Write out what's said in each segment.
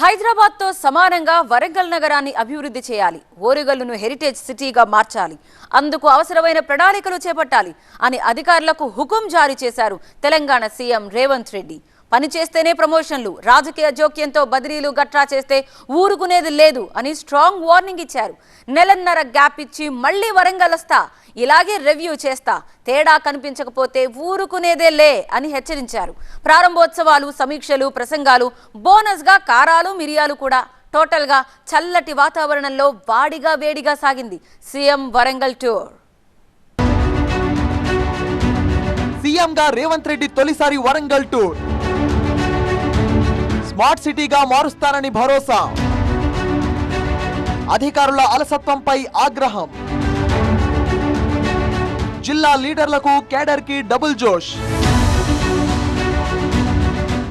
హైదరాబాద్తో సమానంగా వరంగల్ నగరాన్ని అభివృద్ధి చేయాలి. ఓరుగల్లును హెరిటేజ్ సిటీగా మార్చాలి. అందుకు అవసరమైన ప్రణాళికలు చేపట్టాలి అని అధికారులకు హుకుం జారీ చేశారు తెలంగాణ సీఎం రేవంత్ రెడ్డి. పని చేస్తేనే ప్రమోషన్లు రాజకీయ జోక్యంతో బదిలీలు గట్రా చేస్తే ఊరుకునేది లేదు అని స్ట్రాంగ్ వార్నింగ్ ఇచ్చారు. నెలన్నర గ్యాప్ ఇచ్చి మళ్ళీ వరంగల్ వస్తా ఇలాగే రివ్యూ చేస్తా తేడా కనిపించకపోతే ఊరుకునేదే లే అని హెచ్చరించారు. ప్రారంభోత్సవాలు సమీక్షలు ప్రసంగాలు బోనస్గా కారాలు మిరియాలు కూడా టోటల్గా చల్లటి వాతావరణంలో వాడిగా వేడిగా సాగింది. CM Warangal tour. సీఎంగా రేవంత్ రెడ్డి తొలిసారి వరంగల్ టూర్. స్మార్ట్ సిటీగా మారుస్తారని భరోసా. అధికారుల అలసత్వంపై ఆగ్రహం. జిల్లా లీడర్లకు కేడర్కి డబుల్ జోష్.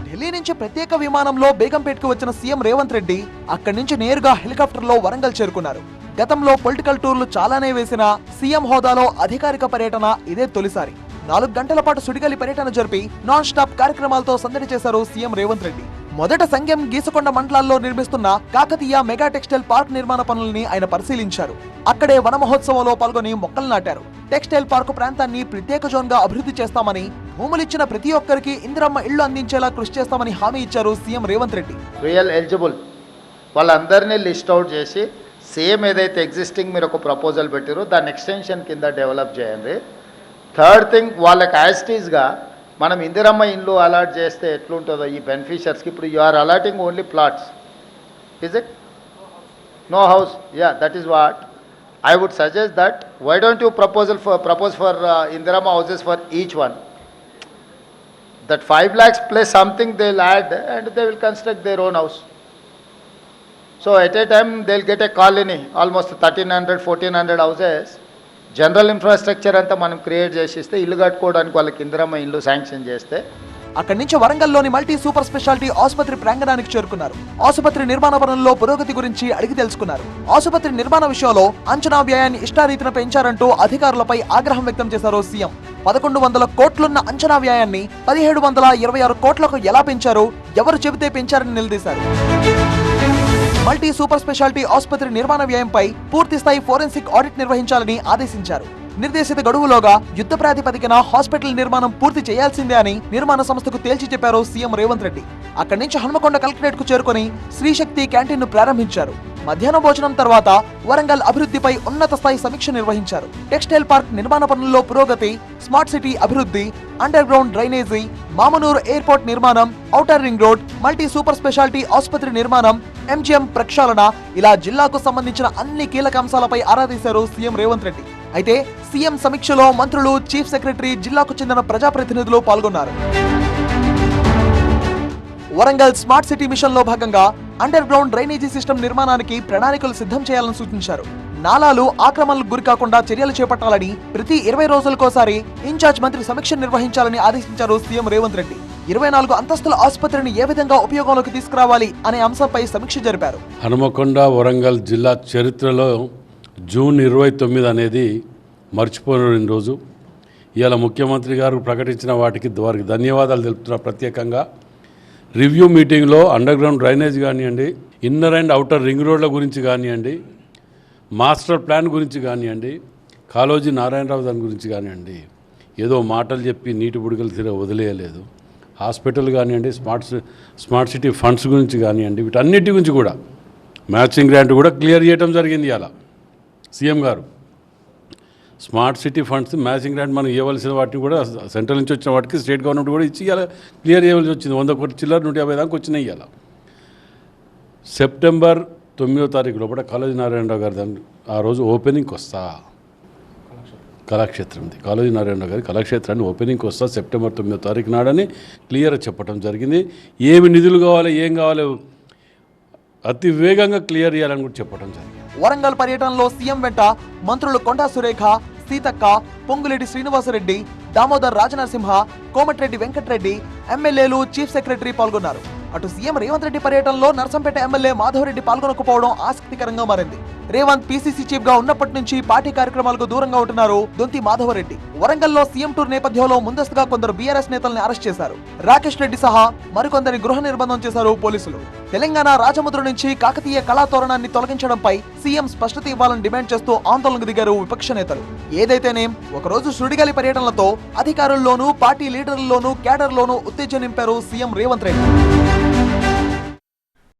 ఢిల్లీ నుంచి ప్రత్యేక విమానంలో బేగంపేట్కు వచ్చిన సీఎం రేవంత్ రెడ్డి అక్కడి నుంచి నేరుగా హెలికాప్టర్లో వరంగల్ చేరుకున్నారు. గతంలో పొలిటికల్ టూర్లు చాలానే వేసిన సీఎం హోదాలో అధికారిక పర్యటన ఇదే తొలిసారి. నాలుగు గంటల పాటు సుడిగాలి పర్యటన జరిపి నాన్ స్టాప్ కార్యక్రమాలతో సందడి చేశారు సీఎం రేవంత్ రెడ్డి. మొదట సంఘం గీసుకొండ మండలాల్లో నిర్మిస్తున్న కాకతీయ మెగా టెక్స్టైల్ పార్క్ నిర్మాణ పనుల్ని ఆయన పరిశీలించారు. అక్కడే వన మహోత్సవంలో పాల్గొని మొక్కలు నాటారు. టెక్స్టైల్ పార్కు ప్రాంతాన్ని ప్రత్యేక జోన్గా అభివృద్ధి చేస్తామని భూములిచ్చిన ప్రతి ఒక్కరికి ఇందిరమ్మ ఇళ్ళు అందించేలా కృషి చేస్తామని హామీ ఇచ్చారు CM Revanth Reddy. Real eligible. వాళ్ళందరినీ లిస్ట్ అవుట్ చేసి సేమ్ ఏదైతే ఎగ్జిస్టింగ్ మీరు ఒక ప్రపోజల్ పెట్టారో దాన్ని ఎక్స్టెన్షన్ కింద డెవలప్ చేయండి. థర్డ్ థింగ్ వాళ్ళకి యాజిటీస్గా మనం ఇందిరమ్మ ఇండ్లు అలాట్ చేస్తే ఎట్లుంటుందో ఈ బెనిఫిషియర్స్కి ఇప్పుడు you are allotting only plots is it no house yeah that is what I would suggest that why don't you proposal for propose for Indiramma houses for each one that five lakhs plus something they land and they will construct their own house so at a time they will get a colony almost thirteen hundred fourteen hundred houses general infrastructure అంతా మనం create చేసిస్తే ఇల్లు కట్టుకోవడానికి వాళ్ళకి ఇందిరమ్మ ఇల్లు sanction చేస్తే. అక్కడి నుంచి వరంగల్లోని multi super speciality ఆసుపత్రి ప్రాంగణానికి చేరుకున్నారు. ఆసుపత్రి నిర్మాణ పనుల్లో పురోగతి గురించి అడిగి తెలుసుకున్నారు. ఆసుపత్రి నిర్మాణ విషయంలో అంచనా వ్యయాన్ని ఇష్టారీతిన పెంచారంటూ అధికారులపై ఆగ్రహం వ్యక్తం చేశారు సీఎం. పదకొండు వందల కోట్లున్న అంచనా వ్యయాన్ని పదిహేడు వందల ఇరవై ఆరు కోట్లకు ఎలా పెంచారు ఎవరు చెబితే పెంచారని నిలదీశారు. మల్టీ సూపర్ స్పెషాలిటీ ఆసుపత్రి నిర్మాణ వ్యయంపై పూర్తి స్థాయి ఫోరెన్సిక్ ఆడిట్ నిర్వహించాలని ఆదేశించారు. నిర్దేశిత గడువులోగా యుద్ధ ప్రాతిపదికన హాస్పిటల్ నిర్మాణం పూర్తి చేయాల్సిందే అని నిర్మాణ సంస్థకు తేల్చి చెప్పారు సీఎం రేవంత్ రెడ్డి. అక్కడి నుంచి హనుమకొండ కలెక్టరేట్కు చేరుకుని శ్రీశక్తి క్యాంటీన్ను ప్రారంభించారు. మధ్యాహ్న భోజనం తర్వాత వరంగల్ అభివృద్ధిపై ఉన్నత స్థాయి సమీక్ష నిర్వహించారు. టెక్స్టైల్ పార్క్ నిర్మాణ పనుల్లో పురోగతి స్మార్ట్ సిటీ అభివృద్ధి underground drainage Mamnoor airport నిర్మాణం outer ring road multi super specialty ఆసుపత్రి నిర్మాణం ఎంజీఎం ప్రక్షాళన ఇలా జిల్లాకు సంబంధించిన అన్ని కీలక అంశాలపై ఆరా తీశారు సీఎం రేవంత్ రెడ్డి. అయితే సీఎం సమీక్షలో మంత్రులు చీఫ్ సెక్రటరీ జిల్లాకు చెందిన ప్రజాప్రతినిధులు పాల్గొన్నారు. వరంగల్ స్మార్ట్ సిటీ మిషన్లో భాగంగా అండర్ గ్రౌండ్ డ్రైనేజీ సిస్టమ్ నిర్మాణానికి ప్రణాళికలు సిద్ధం చేయాలని సూచించారు. నాలాలు ఆక్రమణలకు గురికాకుండా చర్యలు చేపట్టాలని ప్రతి ఇరవై రోజులకోసారి ఇన్ఛార్జ్ మంత్రి సమీక్ష నిర్వహించాలని ఆదేశించారు సీఎం రేవంత్ రెడ్డి. ఇరవై నాలుగు అంతస్తుల ఆసుపత్రిని ఏ విధంగా ఉపయోగంలోకి తీసుకురావాలి అనే అంశంపై సమీక్ష జరిపారు. హనుమకొండ వరంగల్ జిల్లా చరిత్రలో జూన్ ఇరవై తొమ్మిది అనేది మర్చిపోలేని రోజు. ఇవాళ ముఖ్యమంత్రి గారు ప్రకటించిన వాటికి వారికి ధన్యవాదాలు తెలుపుతున్న ప్రత్యేకంగా. రివ్యూ మీటింగ్లో అండర్ గ్రౌండ్ డ్రైనేజ్ కానివ్వండి ఇన్నర్ అండ్ అవుటర్ రింగ్ రోడ్ల గురించి కానివ్వండి మాస్టర్ ప్లాన్ గురించి కానివ్వండి కాలోజీ నారాయణరావు దాని గురించి కానివ్వండి. ఏదో మాటలు చెప్పి నీటి బుడికలు తిరగ వదిలేయలేదు. హాస్పిటల్ కానివ్వండి స్మార్ట్ స్మార్ట్ సిటీ ఫండ్స్ గురించి కానివ్వండి వీటన్నిటి గురించి కూడా మ్యాచింగ్ గ్రాంట్ కూడా క్లియర్ చేయడం జరిగింది ఇలా సీఎం గారు. Smart city funds matching grant మనం ఇవ్వవలసిన వాటిని కూడా సెంట్రల్ నుంచి వచ్చిన వాటికి స్టేట్ గవర్నమెంట్ కూడా ఇచ్చి ఇలా క్లియర్ చేయవలసి వచ్చింది. వంద కోటి చిల్లర నూట యాభై దాకా వచ్చినాయి ఇలా సెప్టెంబర్ తొమ్మిదో తారీఖు లోపల కాలేజీ నారాయణరావు గారి దాన్ని ఆ రోజు ఓపెనింగ్కి వస్తా. కళాక్షేత్రంది కాళోజీ నారాయణరావు గారి కళాక్షేత్రాన్ని ఓపెనింగ్కి వస్తా సెప్టెంబర్ తొమ్మిదో తారీఖు నాడని క్లియర్ చెప్పడం జరిగింది. ఏమి నిధులు కావాలి ఏం కావాలి అతి వేగంగా క్లియర్ చేయాలని కూడా చెప్పడం జరిగింది. వరంగల్ పర్యటనలో సీఎం వెంట మంత్రులు కొండా సురేఖ సీతక్క పొంగులేటి శ్రీనివాసరెడ్డి దామోదర్ రాజనరసింహ కోమటిరెడ్డి వెంకటరెడ్డి ఎమ్మెల్యేలు చీఫ్ సెక్రటరీ పాల్గొన్నారు. అటు సీఎం రేవంత్ రెడ్డి పర్యటనలో నర్సంపేట ఎమ్మెల్యే మాధవరెడ్డి పాల్గొనకపోవడం ఆసక్తికరంగా మారింది. రేవంత్ పీసీసీ చీఫ్గా ఉన్నప్పటి నుంచి పార్టీ కార్యక్రమాలకు దూరంగా ఉంటున్నారు దొంతి మాధవరెడ్డి. వరంగల్లో సీఎం టూర్ నేపథ్యంలో ముందస్తుగా కొందరు బీఆర్ఎస్ నేతల్ని అరెస్ట్ చేశారు. రాకేష్ రెడ్డి సహా మరికొందరి గృహ నిర్బంధం చేశారు పోలీసులు. తెలంగాణ రాజముద్ర నుంచి కాకతీయ కళాతోరణాన్ని తొలగించడంపై సీఎం స్పష్టత ఇవ్వాలని డిమాండ్ చేస్తూ ఆందోళనకు దిగారు విపక్ష నేతలు. ఏదైతేనేం ఒకరోజు సుడిగాలి పర్యటనలతో అధికారుల్లోనూ పార్టీ లీడర్లలోనూ కేడర్లోనూ ఉత్తేజం నింపారు సీఎం రేవంత్ రెడ్డి.